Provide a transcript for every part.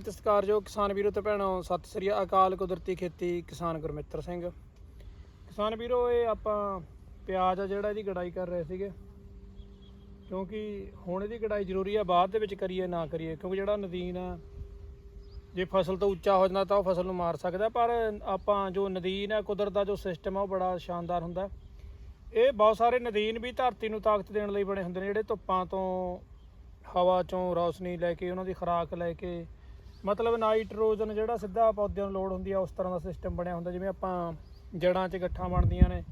ਤੇ ਸਤਿਕਾਰਯੋਗ ਕਿਸਾਨ ਵੀਰੋ ਤੇ ਭੈਣੋ, ਸਤਿ ਸ੍ਰੀ ਅਕਾਲ, ਕੁਦਰਤੀ ਖੇਤੀ, ਕਿਸਾਨ ਗੁਰਮਿੱਤਰ ਸਿੰਘ। ਕਿਸਾਨ ਵੀਰੋ, ਇਹ ਆਪਾਂ ਪਿਆਜ਼ ਆ ਜਿਹੜਾ ਇਹਦੀ ਗੜਾਈ ਕਰ ਰਹੇ ਸੀਗੇ। ਕਿਉਂਕਿ ਹੁਣ ਇਹਦੀ ਗੜਾਈ ਜ਼ਰੂਰੀ ਆ, ਬਾਅਦ ਦੇ ਵਿੱਚ ਕਰੀਏ, ਨਾ ਕਰੀਏ। ਕਿਉਂਕਿ ਜਿਹੜਾ ਨਦੀਨ ਆ, ਜੇ ਫਸਲ ਤੋਂ ਉੱਚਾ ਹੋ ਜਾਂਦਾ ਤਾਂ ਉਹ ਫਸਲ ਨੂੰ ਮਾਰ ਸਕਦਾ, ਪਰ ਆਪਾਂ ਜੋ ਨਦੀਨ ਆ, ਕੁਦਰਤ ਦਾ ਜੋ ਸਿਸਟਮ ਆ, ਉਹ ਬੜਾ ਸ਼ਾਨਦਾਰ ਹੁੰਦਾ। ਇਹ ਬਹੁਤ ਸਾਰੇ ਨਦੀਨ ਵੀ ਧਰਤੀ ਨੂੰ ਤਾਕਤ ਦੇਣ ਲਈ ਬਣੇ ਹੁੰਦੇ ਨੇ, ਜਿਹੜੇ ਧੁੱਪਾਂ ਤੋਂ ਹਵਾ ਚੋਂ ਰੌਸ਼ਨੀ ਲੈ ਕੇ, ਉਹਨਾਂ ਦੀ ਖੁਰਾਕ ਲੈ ਕੇ ਮਤਲਬ ਨਾਈਟ੍ਰੋਜਨ ਜਿਹੜਾ ਸਿੱਧਾ ਪੌਦਿਆਂ ਨੂੰ ਲੋੜ ਹੁੰਦੀ ਆ, ਉਸ ਤਰ੍ਹਾਂ ਦਾ ਸਿਸਟਮ ਬਣਿਆ ਹੁੰਦਾ, ਜਿਵੇਂ ਆਪਾਂ ਜੜਾਂ 'ਚ ਗੱਠਾਂ ਬਣਦੀਆਂ ਨੇ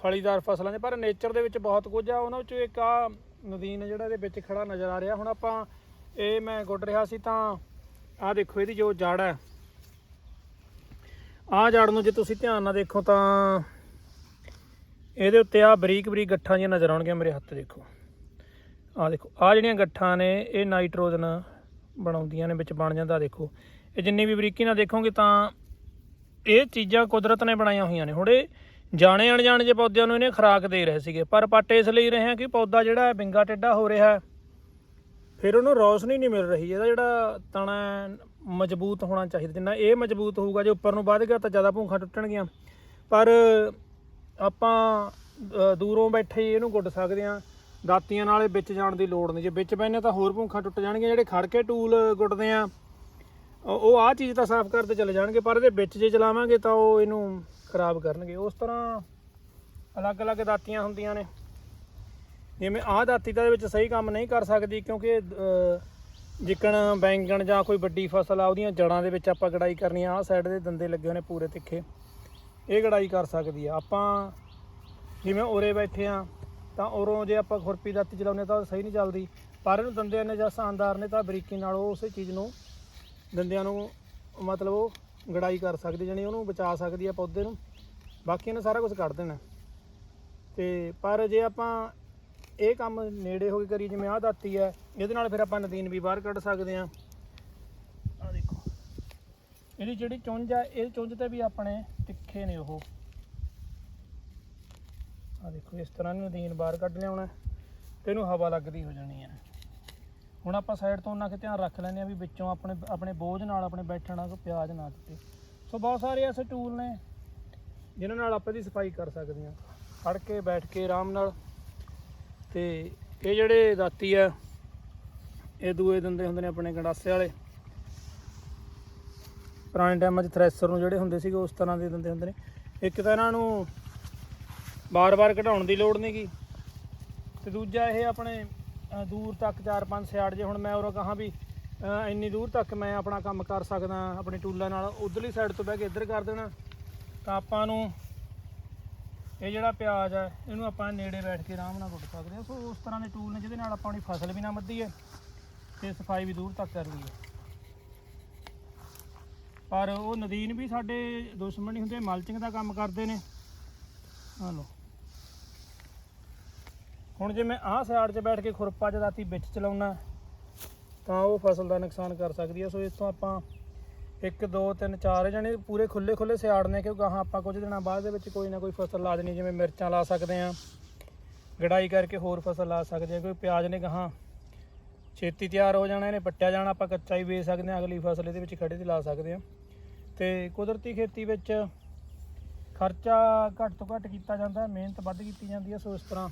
ਫਲੀਦਾਰ ਫਸਲਾਂ 'ਚ, ਪਰ ਨੇਚਰ ਦੇ ਵਿੱਚ ਬਹੁਤ ਕੁਝ ਆ, ਉਹਨਾਂ ਵਿੱਚੋਂ ਇੱਕ ਆ ਨਦੀਨ ਜਿਹੜਾ ਇਹਦੇ ਵਿੱਚ ਖੜਾ ਨਜ਼ਰ ਆ ਰਿਹਾ। ਹੁਣ ਆਪਾਂ ਇਹ ਮੈਂ ਗੁੱਡ ਰਿਹਾ ਸੀ ਤਾਂ ਆਹ ਦੇਖੋ ਇਹਦੀ ਜੋ ਜੜ ਹੈ ਆਹ ਜੜ ਨੂੰ ਜੇ ਤੁਸੀਂ ਧਿਆਨ ਨਾਲ ਦੇਖੋ ਤਾਂ ਇਹਦੇ ਉੱਤੇ ਆ ਬਰੀਕ ਬਰੀਕ ਗੱਠਾਂ ਜਿਹੀਆਂ ਨਜ਼ਰ ਆਉਣਗੀਆਂ ਮੇਰੇ ਹੱਥ ਦੇਖੋ। ਆਹ ਦੇਖੋ, ਆਹ ਜਿਹੜੀਆਂ ਗੱਠਾਂ ਨੇ, ਇਹ ਨਾਈਟ੍ਰੋਜਨ ਬਣਾਉਂਦੀਆਂ ਨੇ ਵਿੱਚ ਬਣ ਜਾਂਦਾ ਦੇਖੋ। ਇਹ ਜਿੰਨੀ ਵੀ ਬਰੀਕੀ ਨਾਲ ਦੇਖੋਗੇ ਤਾਂ ਇਹ ਚੀਜ਼ਾਂ ਕੁਦਰਤ ਨੇ ਬਣਾਈਆਂ ਹੋਈਆਂ ਨੇ। ਹੁਣ ਇਹ ਜਾਣੇ ਅਣਜਾਣੇ ਜੇ ਪੌਦਿਆਂ ਨੂੰ ਇਹਨੇ ਖੁਰਾਕ ਦੇ ਰਹੇ ਸੀਗੇ। ਪਰ ਪੱਟ ਇਸ ਲਈ ਰਹੇ ਆ ਕਿ ਪੌਦਾ ਜਿਹੜਾ ਹੈ ਵਿੰਗਾ ਟੇਢਾ ਹੋ ਰਿਹਾ ਹੈ। ਫਿਰ ਉਹਨੂੰ ਰੌਸ਼ਨੀ ਨਹੀਂ ਮਿਲ ਰਹੀ। ਇਹਦਾ ਜਿਹੜਾ ਤਣਾ ਹੈ, ਮਜ਼ਬੂਤ ਹੋਣਾ ਚਾਹੀਦਾ। ਜਿੰਨਾ ਇਹ ਮਜ਼ਬੂਤ ਹੋਊਗਾ ਜੇ ਉੱਪਰ ਨੂੰ ਵੱਧ ਗਿਆ ਤਾਂ ਜ਼ਿਆਦਾ ਭੂੰਖਾਂ ਟੁੱਟਣਗੀਆਂ। ਪਰ ਆਪਾਂ ਦੂਰੋਂ ਬੈਠੇ ਇਹਨੂੰ ਗੁੱਡ ਸਕਦੇ ਆ ਦਾਤੀਆਂ ਨਾਲ ਇਹ ਵਿੱਚ ਜਾਣ ਦੀ ਲੋੜ ਨਹੀਂ। ਜੇ ਵਿੱਚ ਪੈਣੇ ਤਾਂ ਹੋਰ ਭੂਖਾਂ ਟੁੱਟ ਜਾਣਗੀਆਂ ਜਿਹੜੇ ਖੜ ਕੇ ਟੂਲ ਗੁੱਟਦੇ ਆ ਉਹ ਉਹ ਆਹ ਚੀਜ਼ ਤਾਂ ਸਾਫ਼ ਕਰਦੇ ਚਲੇ ਜਾਣਗੇ ਪਰ ਇਹਦੇ ਵਿੱਚ ਜੇ ਚਲਾਵਾਂਗੇ ਤਾਂ ਉਹ ਇਹਨੂੰ ਖਰਾਬ ਕਰਨਗੇ। ਉਸ ਤਰ੍ਹਾਂ ਅਲੱਗ-ਅਲੱਗ ਦਾਤੀਆਂ ਹੁੰਦੀਆਂ ਨੇ। ਜਿਵੇਂ ਆਹ ਦਾਤੀ ਤਾਂ ਇਹਦੇ ਵਿੱਚ ਸਹੀ ਕੰਮ ਨਹੀਂ ਕਰ ਸਕਦੀ ਕਿਉਂਕਿ ਅਹ, ਜਿੱਕਣ ਬੈਂਗਣ ਜਾਂ ਕੋਈ ਵੱਡੀ ਫਸਲ ਆ ਉਹਦੀਆਂ ਜੜਾਂ ਦੇ ਵਿੱਚ ਆਪਾਂ ਗੜਾਈ ਕਰਨੀ ਆ ਆਹ ਸਾਈਡ ਦੇ ਦੰਦੇ ਲੱਗੇ ਹੋਏ ਨੇ ਪੂਰੇ ਤਿੱਖੇ। ਇਹ ਗੜਾਈ ਕਰ ਸਕਦੀ ਆ। ਆਪਾਂ ਜਿਵੇਂ ਉਰੇ ਬੈਠੇ ਆ ਤਾਂ ਉਰੋਂ ਜੇ ਆਪਾਂ ਖੁਰਪੀ ਦਾਤੀ ਚਲਾਉਂਦੇ ਤਾਂ ਉਹ ਸਹੀ ਨਹੀਂ ਚੱਲਦੀ। ਪਰ ਇਹਨੂੰ ਦੰਦਿਆਂ ਨੇ ਜਾਂ ਸ਼ਾਨਦਾਰ ਨੇ ਤਾਂ ਬਰੀਕੀ ਨਾਲ ਉਹ ਉਸੇ ਚੀਜ਼ ਨੂੰ ਦੰਦਿਆਂ ਨੂੰ ਮਤਲਬ ਉਹ ਗੜਾਈ ਕਰ ਸਕਦੀ ਜਾਨੀ ਉਹਨੂੰ ਬਚਾ ਸਕਦੀ ਆ ਪੌਦੇ ਨੂੰ। ਬਾਕੀ ਇਹਨੇ ਸਾਰਾ ਕੁਝ ਕੱਢ ਦੇਣਾ। ਤੇ ਪਰ ਜੇ ਆਪਾਂ ਇਹ ਕੰਮ ਨੇੜੇ ਹੋ ਕੇ ਕਰੀ ਜਿਵੇਂ ਆਹ ਦਾਤੀ ਹੈ, ਇਹਦੇ ਨਾਲ ਫਿਰ ਆਪਾਂ ਨਦੀਨ ਵੀ ਬਾਹਰ ਕੱਢ ਸਕਦੇ ਆ ਆ ਦੇਖੋ। ਇਹਦੀ ਜਿਹੜੀ ਚੁੰਝ ਆ, ਇਹ ਚੁੰਝ ਤੇ ਵੀ ਆਪਣੇ ਤਿੱਖੇ ਨੇ ਉਹ। ਆ ਦੇਖੋ, ਇਸ ਤਰ੍ਹਾਂ ਇਹਨੂੰ ਨਦੀਨ ਬਾਹਰ ਕੱਢ ਲਿਆਉਣਾ ਤੇ ਇਹਨੂੰ ਹਵਾ ਲੱਗਦੀ ਹੋ ਜਾਣੀ ਹੈ। ਹੁਣ ਆਪਾਂ ਸਾਈਡ ਤੋਂ ਉਹਨਾਂ ਕਿ ਧਿਆਨ ਰੱਖ ਲੈਂਦੇ ਆ ਵੀ ਵਿੱਚੋਂ ਆਪਣੇ ਆਪਣੇ ਬੋਝ ਨਾਲ ਆਪਣੇ ਬੈਠਣਾ ਕੋ ਪਿਆਜ਼ ਨਾ ਦਿੱਤੇ ਸੋ ਬਹੁਤ ਸਾਰੇ ਐਸੇ ਟੂਲ ਨੇ ਜਿਨ੍ਹਾਂ ਨਾਲ ਆਪਾਂ ਦੀ ਸਫ਼ਾਈ ਕਰ ਸਕਦੇ ਹਾਂ। ਖੜ ਕੇ, ਬੈਠ ਕੇ, ਆਰਾਮ ਨਾਲ। ਤੇ ਇਹ ਜਿਹੜੇ ਦਾਤੀ ਆ, ਇਹ ਦੂਏ ਦਿੰਦੇ ਹੁੰਦੇ ਨੇ ਆਪਣੇ ਗੰਡਾਸੇ ਵਾਲੇ। ਪੁਰਾਣੇ ਟਾਈਮਾਂ 'ਚ ਥ੍ਰੈਸ਼ਰ ਨੂੰ ਜਿਹੜੇ ਹੁੰਦੇ ਸੀਗੇ, ਉਸ ਤਰ੍ਹਾਂ ਦੇ ਦਿੰਦੇ ਹੁੰਦੇ ਨੇ। ਇੱਕ ਤਾਂ ਇਹਨਾਂ ਨੂੰ ਬਾਰ-ਬਾਰ ਘਟਾਉਣ ਦੀ ਲੋੜ ਨਹੀਂਗੀ ਤੇ ਦੂਜਾ ਇਹ ਆਪਣੇ ਦੂਰ ਤੱਕ 4-5 ਸਿਆੜ ਜੇ ਹੁਣ ਮੈਂ ਉਹ ਕਹਾਂ ਵੀ ਇੰਨੀ ਦੂਰ ਤੱਕ ਮੈਂ ਆਪਣਾ ਕੰਮ ਕਰ ਸਕਦਾ, ਆਪਣੇ ਟੂਲਾਂ ਨਾਲ ਉਧਰਲੀ ਸਾਈਡ ਤੋਂ ਬਹਿ ਕੇ ਇੱਧਰ ਕਰ ਦੇਣਾ, ਤਾਂ ਆਪਾਂ ਨੂੰ ਇਹ ਜਿਹੜਾ ਪਿਆਜ਼ ਆ, ਇਹਨੂੰ ਆਪਾਂ ਨੇੜੇ ਬੈਠ ਕੇ ਆਰਾਮ ਨਾਲ ਕੁੱਟ ਸਕਦੇ ਹਾਂ। ਸੋ ਉਸ ਤਰ੍ਹਾਂ ਦੇ ਟੂਲ ਨੇ ਜਿਹਦੇ ਨਾਲ ਆਪਾਂ ਆਪਣੀ ਫਸਲ ਵੀ ਨਾ ਮੱਧੀਏ ਤੇ ਸਫ਼ਾਈ ਵੀ ਦੂਰ ਤੱਕ ਕਰ ਲਈਏ ਪਰ ਉਹ ਨਦੀਨ ਵੀ ਸਾਡੇ ਦੁਸ਼ਮਣ ਨਹੀਂ ਹੁੰਦੇ, ਮਲਚਿੰਗ ਦਾ ਕੰਮ ਕਰਦੇ ਨੇ। ਆ ਲਓ। ਹੁਣ ਜੇ ਮੈਂ ਆਹ ਸਾਈਡ 'ਚ ਬੈਠ ਕੇ ਖੁਰਪਾ ਜਦਾਤੀ ਵਿੱਚ ਚਲਾਉਣਾ ਤਾਂ ਉਹ ਫਸਲ ਦਾ ਨੁਕਸਾਨ ਕਰ ਸਕਦੀ ਹੈ ਸੋ ਇਸ ਤੋਂ ਆਪਾਂ 1 2 3 4 ਜਣੇ ਪੂਰੇ ਖੁੱਲੇ ਖੁੱਲੇ ਸਿਆੜਨੇ ਕਿਉਂਕਿ ਗਾਹਾਂ ਆਪਾਂ ਕੁਝ ਦਿਨਾਂ ਬਾਅਦ ਦੇ ਵਿੱਚ ਕੋਈ ਨਾ ਕੋਈ ਫਸਲ ਲਾ ਦੇਣੀ, ਜਿਵੇਂ ਮਿਰਚਾਂ ਲਾ ਸਕਦੇ ਆ, ਗੜਾਈ ਕਰਕੇ ਹੋਰ ਫਸਲ ਲਾ ਸਕਦੇ ਆ। ਕੋਈ ਪਿਆਜ਼ ਨੇ ਗਾਹਾਂ ਛੇਤੀ ਤਿਆਰ ਹੋ ਜਾਣਾ, ਇਹਨੇ ਪੱਟਿਆ ਜਾਣਾ, ਆਪਾਂ ਕੱਚਾ ਹੀ ਵੇਚ ਸਕਦੇ ਆ, ਅਗਲੀ ਫਸਲ ਇਹਦੇ ਵਿੱਚ ਖੜੇ ਤੇ ਲਾ ਸਕਦੇ ਆ। ਤੇ ਕੁਦਰਤੀ ਖੇਤੀ ਵਿੱਚ ਖਰਚਾ ਘੱਟ ਤੋਂ ਘੱਟ ਕੀਤਾ ਜਾਂਦਾ, ਮਿਹਨਤ ਵੱਧ ਕੀਤੀ ਜਾਂਦੀ ਹੈ ਸੋ ਇਸ ਤਰ੍ਹਾਂ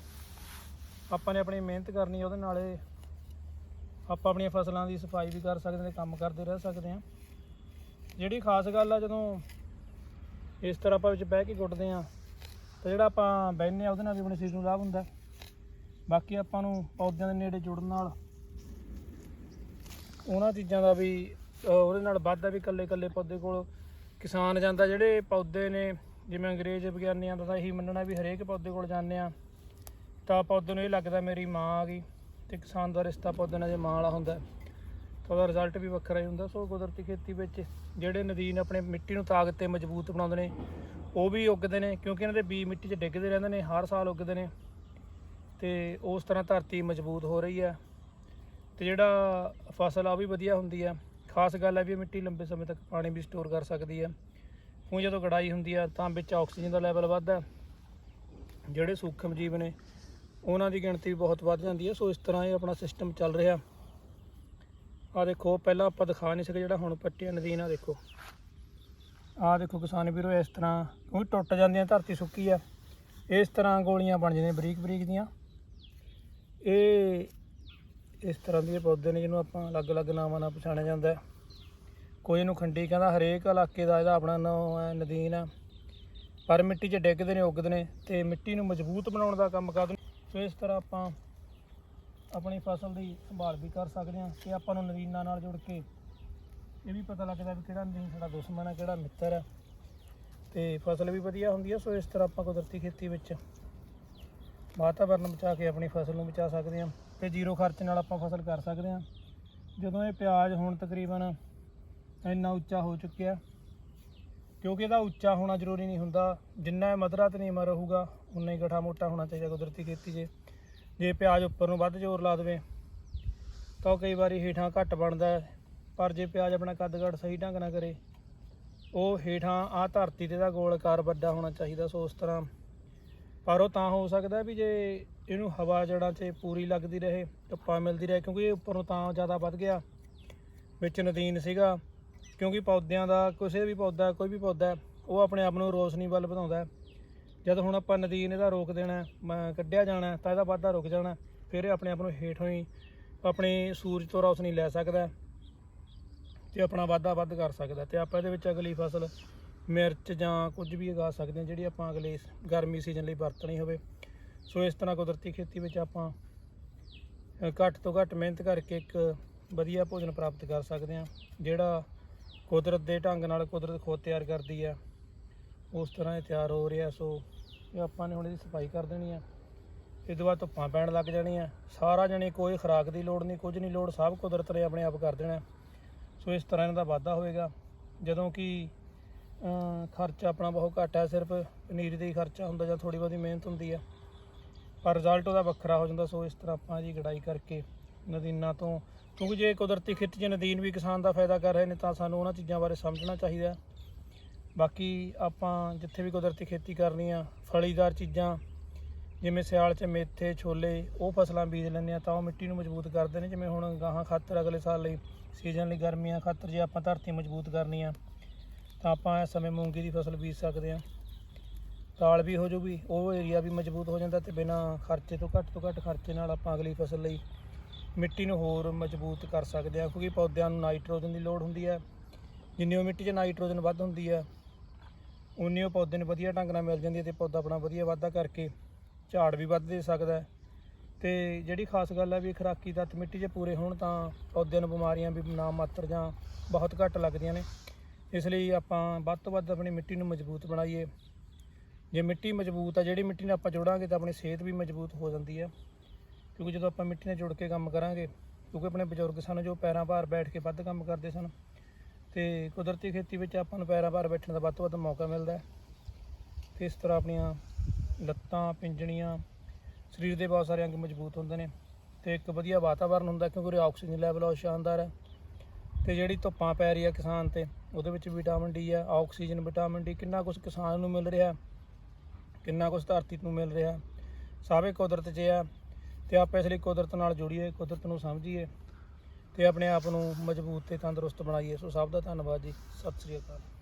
ਆਪਾਂ ਨੇ ਆਪਣੀ ਮਿਹਨਤ ਕਰਨੀ ਉਹਦੇ ਨਾਲ ਆਪਾਂ ਆਪਣੀਆਂ ਫਸਲਾਂ ਦੀ ਸਫ਼ਾਈ ਵੀ ਕਰ ਸਕਦੇ ਨੇ ਕੰਮ ਕਰਦੇ ਰਹਿ ਸਕਦੇ ਹਾਂ। ਜਿਹੜੀ ਖਾਸ ਗੱਲ ਆ ਜਦੋਂ ਇਸ ਤਰ੍ਹਾਂ ਆਪਾਂ ਵਿੱਚ ਬਹਿ ਕੇ ਗੁੱਟਦੇ ਆ ਤਾਂ ਜਿਹੜਾ ਆਪਾਂ ਬਹਿੰਦੇ ਆ ਉਹਦੇ ਨਾਲ ਵੀ ਆਪਣੇ ਸਰੀਰ ਨੂੰ ਲਾਭ ਹੁੰਦਾ। ਬਾਕੀ ਆਪਾਂ ਨੂੰ ਪੌਦਿਆਂ ਦੇ ਨੇੜੇ ਜੁੜਨ ਨਾਲ ਉਹਨਾਂ ਚੀਜ਼ਾਂ ਦਾ ਵੀ ਉਹਦੇ ਨਾਲ ਵਾਧਾ ਵੀ ਇਕੱਲੇ ਇਕੱਲੇ ਪੌਦੇ ਕੋਲ ਕਿਸਾਨ ਜਾਂਦਾ। ਜਿਹੜੇ ਪੌਦੇ ਨੇ, ਜਿਵੇਂ ਅੰਗਰੇਜ਼ ਵਿਗਿਆਨੀਆਂ ਦਾ ਤਾਂ ਇਹੀ ਮੰਨਣਾ ਵੀ ਹਰੇਕ ਪੌਦੇ ਕੋਲ ਜਾਂਦੇ ਆ ਤਾਂ ਪੌਦੇ ਨੂੰ ਇਹ ਲੱਗਦਾ ਮੇਰੀ ਮਾਂ ਆ ਗਈ ਤੇ ਕਿਸਾਨ ਦਾ ਰਿਸ਼ਤਾ ਪੌਦੇ ਨਾਲ ਜੇ ਮਾਂ ਵਾਲਾ ਹੁੰਦਾ ਤਾਂ ਉਹਦਾ ਰਿਜ਼ਲਟ ਵੀ ਵੱਖਰਾ ਹੀ ਹੁੰਦਾ। ਸੋ ਕੁਦਰਤੀ ਖੇਤੀ ਵਿੱਚ ਜਿਹੜੇ ਨਦੀਨ ਆਪਣੇ ਮਿੱਟੀ ਨੂੰ ਤਾਕਤ ਤੇ ਮਜ਼ਬੂਤ ਬਣਾਉਂਦੇ ਨੇ, ਉਹ ਵੀ ਉੱਗਦੇ ਨੇ, ਕਿਉਂਕਿ ਇਹਨਾਂ ਦੇ ਬੀਜ ਮਿੱਟੀ 'ਚ ਡਿੱਗਦੇ ਰਹਿੰਦੇ ਨੇ, ਹਰ ਸਾਲ ਉੱਗਦੇ ਨੇ। ਤੇ ਉਸ ਤਰ੍ਹਾਂ ਧਰਤੀ ਮਜ਼ਬੂਤ ਹੋ ਰਹੀ ਹੈ। ਤੇ ਜਿਹੜਾ ਫਸਲ ਆ ਉਹ ਵੀ ਵਧੀਆ ਹੁੰਦੀ ਹੈ। ਖਾਸ ਗੱਲ ਹੈ ਵੀ ਇਹ ਮਿੱਟੀ ਲੰਬੇ ਸਮੇਂ ਤੱਕ ਪਾਣੀ ਵੀ ਸਟੋਰ ਕਰ ਸਕਦੀ ਹੈ। ਹੁਣ ਜਦੋਂ ਗੜਾਈ ਹੁੰਦੀ ਆ ਤਾਂ ਵਿੱਚ ਆਕਸੀਜਨ ਦਾ ਲੈਵਲ ਵੱਧਦਾ ਜਿਹੜੇ ਸੂਖਮ ਜੀਵ ਨੇ ਉਹਨਾਂ ਦੀ ਗਿਣਤੀ ਵੀ ਬਹੁਤ ਵੱਧ ਜਾਂਦੀ ਹੈ, ਸੋ ਇਸ ਤਰ੍ਹਾਂ ਇਹ ਆਪਣਾ ਸਿਸਟਮ ਚੱਲ ਰਿਹਾ। ਆ ਦੇਖੋ, ਪਹਿਲਾਂ ਆਪਾਂ ਦਿਖਾ ਨਹੀਂ ਸਕੇ ਜਿਹੜਾ ਹੁਣ ਪੱਟਿਆ ਨਦੀਨ ਆ, ਦੇਖੋ। ਆ ਦੇਖੋ ਕਿਸਾਨ ਵੀਰੋ, ਇਸ ਤਰ੍ਹਾਂ ਉਹ ਟੁੱਟ ਜਾਂਦੀਆਂ, ਧਰਤੀ ਸੁੱਕੀ ਆ। ਇਸ ਤਰ੍ਹਾਂ ਗੋਲੀਆਂ ਬਣ ਜਾਂਦੀਆਂ ਬਰੀਕ ਬਰੀਕ ਦੀਆਂ। ਇਹ ਇਸ ਤਰ੍ਹਾਂ ਦੇ ਪੌਦੇ ਨੇ ਜਿਹਨੂੰ ਆਪਾਂ ਅਲੱਗ-ਅਲੱਗ ਨਾਵਾਂ ਨਾਲ ਪਛਾਣਿਆ ਜਾਂਦਾ ਕੋਈ ਇਹਨੂੰ ਖੰਡੀ ਕਹਿੰਦਾ ਹਰੇਕ ਇਲਾਕੇ ਦਾ ਇਹਦਾ ਆਪਣਾ ਨਾਮ ਹੈ, ਨਦੀਨ ਆ। ਪਰ ਮਿੱਟੀ 'ਚ ਡਿੱਗਦੇ ਨੇ, ਉੱਗਦੇ ਨੇ ਤੇ ਮਿੱਟੀ ਨੂੰ ਮਜ਼ਬੂਤ ਬਣਾਉਣ ਦਾ ਕੰਮ ਕਰਦੇ ਨੇ। ਸੋ ਇਸ ਤਰ੍ਹਾਂ ਆਪਾਂ ਆਪਣੀ ਫਸਲ ਦੀ ਸੰਭਾਲ ਵੀ ਕਰ ਸਕਦੇ ਹਾਂ ਤੇ ਆਪਾਂ ਨੂੰ ਨਦੀਨਾਂ ਨਾਲ ਜੁੜ ਕੇ ਇਹ ਵੀ ਪਤਾ ਲੱਗਦਾ ਵੀ ਕਿਹੜਾ ਨਦੀਨ ਸਾਡਾ ਦੁਸ਼ਮਣ ਹੈ, ਕਿਹੜਾ ਮਿੱਤਰ ਹੈ। ਤੇ ਫਸਲ ਵੀ ਵਧੀਆ ਹੁੰਦੀ ਹੈ, ਸੋ ਇਸ ਤਰ੍ਹਾਂ ਆਪਾਂ ਕੁਦਰਤੀ ਖੇਤੀ ਵਿੱਚ ਵਾਤਾਵਰਨ ਬਚਾ ਕੇ ਆਪਣੀ ਫਸਲ ਨੂੰ ਬਚਾ ਸਕਦੇ ਹਾਂ ਤੇ ਜ਼ੀਰੋ ਖਰਚ ਨਾਲ ਆਪਾਂ ਫਸਲ ਕਰ ਸਕਦੇ ਹਾਂ। ਜਦੋਂ ਇਹ ਪਿਆਜ਼ ਹੁਣ ਤਕਰੀਬਨ ਇੰਨਾ ਉੱਚਾ ਹੋ ਚੁੱਕਿਆ ਕਿਉਂਕਿ ਇਹਦਾ ਉੱਚਾ ਹੋਣਾ ਜ਼ਰੂਰੀ ਨਹੀਂ ਹੁੰਦਾ। ਜਿੰਨਾ ਇਹ ਮਧਰਾ ਤੇ ਨੀਵਾਂ ਰਹੂਗਾ, ਉਨਾ ਹੀ ਗਠਾ ਮੋਟਾ ਹੋਣਾ ਚਾਹੀਦਾ ਕੁਦਰਤੀ ਖੇਤੀ 'ਚ। ਜੇ ਪਿਆਜ਼ ਉੱਪਰ ਨੂੰ ਵੱਧ ਜ਼ੋਰ ਲਾ ਦੇਵੇ, ਤਾਂ ਉਹ ਕਈ ਵਾਰੀ ਹੇਠਾਂ ਘੱਟ ਬਣਦਾ ਪਰ ਜੇ ਪਿਆਜ਼ ਆਪਣਾ ਕੱਦ-ਕੱਦ ਸਹੀ ਢੰਗ ਨਾਲ ਕਰੇ, ਉਹ ਹੇਠਾਂ ਆ ਧਰਤੀ ਤੇ ਦਾ ਗੋਲਕਾਰ ਵੱਡਾ ਹੋਣਾ ਚਾਹੀਦਾ ਸੋ ਉਸ ਤਰ੍ਹਾਂ। ਪਰ ਉਹ ਤਾਂ ਹੋ ਸਕਦਾ ਵੀ ਜੇ ਇਹਨੂੰ ਹਵਾ ਜੜਾਂ 'ਚ ਪੂਰੀ ਲੱਗਦੀ ਰਹੇ, ਧੁੱਪਾਂ ਮਿਲਦੀ ਰਹੇ, ਕਿਉਂਕਿ ਇਹ ਉੱਪਰੋਂ ਤਾਂ ਜ਼ਿਆਦਾ ਵੱਧ ਗਿਆ। ਵਿੱਚ ਨਦੀਨ ਸੀਗਾ। ਕਿਉਂਕਿ ਪੌਦਿਆਂ ਦਾ, ਕਿਸੇ ਵੀ ਪੌਦਾ, ਕੋਈ ਵੀ ਪੌਦਾ, ਉਹ ਆਪਣੇ ਆਪ ਨੂੰ ਰੋਸ਼ਨੀ ਵੱਲ ਵਧਾਉਂਦਾ ਹੈ। ਜਦ ਹੁਣ ਆਪਾਂ ਨਦੀਨ ਇਹਦਾ ਰੋਕ ਦੇਣਾ ਕੱਢਿਆ ਜਾਣਾ ਤਾਂ ਇਹਦਾ ਵਾਧਾ ਰੁਕ ਜਾਣਾ ਫਿਰ ਇਹ ਆਪਣੇ ਆਪ ਨੂੰ ਹੇਠੋਂ ਹੀ ਆਪਣੀ ਸੂਰਜ ਤੋਂ ਰੋਸ਼ਨੀ ਲੈ ਸਕਦਾ ਹੈ ਤੇ ਆਪਣਾ ਵਾਧਾ ਵੱਧ ਕਰ ਸਕਦਾ ਤੇ ਆਪਾਂ ਇਹਦੇ ਵਿੱਚ ਅਗਲੀ ਫਸਲ ਮਿਰਚ ਜਾਂ ਕੁਝ ਵੀ ਉਗਾ ਸਕਦੇ ਹਾਂ, ਜਿਹੜੀ ਆਪਾਂ ਅਗਲੇ ਗਰਮੀ ਸੀਜ਼ਨ ਲਈ ਵਰਤਣੀ ਹੋਵੇ ਸੋ ਇਸ ਤਰ੍ਹਾਂ ਕੁਦਰਤੀ ਖੇਤੀ ਵਿੱਚ ਆਪਾਂ ਘੱਟ ਤੋਂ ਘੱਟ ਮਿਹਨਤ ਕਰਕੇ ਇੱਕ ਵਧੀਆ ਭੋਜਨ ਪ੍ਰਾਪਤ ਕਰ ਸਕਦੇ ਹਾਂ, ਜਿਹੜਾ ਕੁਦਰਤ ਦੇ ਢੰਗ ਨਾਲ ਕੁਦਰਤ ਖੁਦ ਤਿਆਰ ਕਰਦੀ ਆ। ਉਸ ਤਰ੍ਹਾਂ ਇਹ ਤਿਆਰ ਹੋ ਰਿਹਾ, ਸੋ ਇਹ ਆਪਾਂ ਨੇ ਹੁਣ ਇਹਦੀ ਸਫ਼ਾਈ ਕਰ ਦੇਣੀ ਆ। ਇਹ ਤੋਂ ਬਾਅਦ ਧੁੱਪਾਂ ਪੈਣ ਲੱਗ ਜਾਣੀਆਂ। ਸਾਰਾ ਜਣੇ ਕੋਈ ਖੁਰਾਕ ਦੀ ਲੋੜ ਨਹੀਂ, ਕੁਝ ਨਹੀਂ ਲੋੜ, ਸਭ ਕੁਦਰਤ ਨੇ ਆਪਣੇ ਆਪ ਕਰ ਦੇਣਾ। ਸੋ ਇਸ ਤਰ੍ਹਾਂ ਇਹਨਾਂ ਦਾ ਵਾਧਾ ਹੋਏਗਾ। ਜਦੋਂ ਕਿ ਖਰਚਾ ਆਪਣਾ ਬਹੁਤ ਘੱਟ ਹੈ ਸਿਰਫ ਪਨੀਰ ਦੇ ਹੀ ਖਰਚਾ ਹੁੰਦਾ ਜਾਂ ਥੋੜੀ ਬਹੁਤੀ ਮਿਹਨਤ ਹੁੰਦੀ ਹੈ ਪਰ ਰਿਜ਼ਲਟ ਉਹਦਾ ਵੱਖਰਾ ਹੋ ਜਾਂਦਾ, ਸੋ ਇਸ ਤਰ੍ਹਾਂ ਆਪਾਂ ਜੀ ਗੜਾਈ ਕਰਕੇ ਨਦੀਨਾਂ ਤੋਂ। ਕਿਉਂਕਿ ਜੇ ਕੁਦਰਤੀ ਖੇਤੀ 'ਚ ਨਦੀਨ ਵੀ ਕਿਸਾਨ ਦਾ ਫਾਇਦਾ ਕਰ ਰਹੇ ਨੇ, ਤਾਂ ਸਾਨੂੰ ਉਹਨਾਂ ਚੀਜ਼ਾਂ ਬਾਰੇ ਸਮਝਣਾ ਚਾਹੀਦਾ ਬਾਕੀ ਆਪਾਂ ਜਿੱਥੇ ਵੀ ਕੁਦਰਤੀ ਖੇਤੀ ਕਰਨੀ ਆ ਫਲੀਦਾਰ ਚੀਜ਼ਾਂ, ਜਿਵੇਂ ਸਿਆਲ 'ਚ ਮੇਥੇ, ਛੋਲੇ, ਉਹ ਫਸਲਾਂ ਬੀਜ ਲੈਂਦੇ ਆ ਤਾਂ ਉਹ ਮਿੱਟੀ ਨੂੰ ਮਜ਼ਬੂਤ ਕਰਦੇ ਨੇ। ਜਿਵੇਂ ਹੁਣ ਗਾਹਾਂ ਖਾਤਰ ਅਗਲੇ ਸਾਲ ਲਈ ਸੀਜ਼ਨ ਲਈ ਗਰਮੀਆਂ ਖਾਤਰ ਜੇ ਆਪਾਂ ਧਰਤੀ ਮਜ਼ਬੂਤ ਕਰਨੀ ਆ, ਤਾਂ ਆਪਾਂ ਇਸ ਸਮੇਂ ਮੂੰਗੀ ਦੀ ਫਸਲ ਬੀਜ ਸਕਦੇ ਆ ਦਾਲ ਵੀ ਹੋ ਜੂਗੀ, ਉਹ ਏਰੀਆ ਵੀ ਮਜ਼ਬੂਤ ਹੋ ਜਾਂਦਾ ਤੇ ਬਿਨਾਂ ਖਰਚੇ ਤੋਂ ਘੱਟ ਤੋਂ ਘੱਟ ਖਰਚੇ ਨਾਲ ਆਪਾਂ ਅਗਲੀ ਫਸਲ ਲਈ ਮਿੱਟੀ ਨੂੰ ਹੋਰ ਮਜ਼ਬੂਤ ਕਰ ਸਕਦੇ ਆ, ਕਿਉਂਕਿ ਪੌਦਿਆਂ ਨੂੰ ਨਾਈਟ੍ਰੋਜਨ ਦੀ ਲੋੜ ਹੁੰਦੀ ਹੈ ਜਿੰਨੀ ਉਹ ਮਿੱਟੀ 'ਚ ਨਾਈਟ੍ਰੋਜਨ ਵੱਧ ਹੁੰਦੀ ਹੈ ਉਨੀ ਉਹ ਪੌਦੇ ਨੂੰ ਵਧੀਆ ਢੰਗ ਨਾਲ ਮਿਲ ਜਾਂਦੀ ਹੈ ਤੇ ਪੌਦਾ ਆਪਣਾ ਵਧੀਆ ਵਾਧਾ ਕਰਕੇ ਝਾੜ ਵੀ ਵੱਧ ਦੇ ਸਕਦਾ ਹੈ। ਤੇ ਜਿਹੜੀ ਖਾਸ ਗੱਲ ਹੈ ਵੀ ਖੁਰਾਕੀ ਤੱਤ ਮਿੱਟੀ 'ਚ ਪੂਰੇ ਹੋਣ ਤਾਂ ਪੌਦਿਆਂ ਨੂੰ ਬਿਮਾਰੀਆਂ ਵੀ ਨਾ ਮਾਤਰ ਜਾਂ ਬਹੁਤ ਘੱਟ ਲੱਗਦੀਆਂ ਨੇ। ਇਸ ਲਈ ਆਪਾਂ ਵੱਧ ਤੋਂ ਵੱਧ ਆਪਣੀ ਮਿੱਟੀ ਨੂੰ ਮਜ਼ਬੂਤ ਬਣਾਈਏ। ਜੇ ਮਿੱਟੀ ਮਜ਼ਬੂਤ ਆ, ਜਿਹੜੀ ਮਿੱਟੀ ਨਾਲ ਆਪਾਂ ਜੋੜਾਂਗੇ ਤਾਂ ਆਪਣੀ ਸਿਹਤ ਵੀ ਮਜ਼ਬੂਤ ਹੋ ਜਾਂਦੀ ਹੈ ਕਿਉਂਕਿ ਜਦੋਂ ਆਪਾਂ ਮਿੱਟੀ ਨਾਲ ਜੁੜ ਕੇ ਕੰਮ ਕਰਾਂਗੇ, ਕਿਉਂਕਿ ਆਪਣੇ ਬਜ਼ੁਰਗ ਸਨ ਜੋ ਪੈਰਾਂ ਭਾਰ ਬੈਠ ਕੇ ਵੱਧ ਕੰਮ ਕਰਦੇ ਸਨ, ਤੇ ਕੁਦਰਤੀ ਖੇਤੀ ਵਿੱਚ ਆਪਾਂ ਨੂੰ ਪੈਰਾਂ ਭਾਰ ਬੈਠਣ ਦਾ ਵੱਧ ਤੋਂ ਵੱਧ ਮੌਕਾ ਮਿਲਦਾ ਹੈ। ਤੇ ਇਸ ਤਰ੍ਹਾਂ ਆਪਣੀਆਂ ਲੱਤਾਂ, ਪਿੰਜਣੀਆਂ, ਸਰੀਰ ਦੇ ਬਹੁਤ ਸਾਰੇ ਅੰਗ ਮਜ਼ਬੂਤ ਹੁੰਦੇ ਨੇ ਤੇ ਇੱਕ ਵਧੀਆ ਵਾਤਾਵਰਨ ਹੁੰਦਾ ਕਿਉਂਕਿ ਉਰੇ ਆਕਸੀਜਨ ਲੈਵਲ ਬਹੁਤ ਸ਼ਾਨਦਾਰ ਹੈ। ਤੇ ਜਿਹੜੀ ਧੁੱਪਾਂ ਪੈ ਰਹੀ ਆ ਕਿਸਾਨ ਤੇ, ਉਹਦੇ ਵਿੱਚ ਵਿਟਾਮਿਨ ਡੀ ਆ, ਆਕਸੀਜਨ ਵਿਟਾਮਿਨ ਡੀ ਕਿੰਨਾ ਕੁਝ ਕਿਸਾਨ ਨੂੰ ਮਿਲ ਰਿਹਾ, ਕਿੰਨਾ ਕੁਝ ਧਰਤੀ ਨੂੰ ਮਿਲ ਰਿਹਾ। ਸਾਰੇ ਕੁਦਰਤ 'ਚ ਆ। ਤੇ ਆਪਾਂ ਇਸ ਲਈ ਕੁਦਰਤ ਨਾਲ ਜੁੜੀਏ, ਕੁਦਰਤ ਨੂੰ ਸਮਝੀਏ ਤੇ ਆਪਣੇ ਆਪ ਨੂੰ ਮਜ਼ਬੂਤ ਤੇ ਤੰਦਰੁਸਤ ਬਣਾਈਏ। ਸੋ ਸਭ ਦਾ ਧੰਨਵਾਦ ਜੀ। ਸਤਿ ਸ੍ਰੀ ਅਕਾਲ।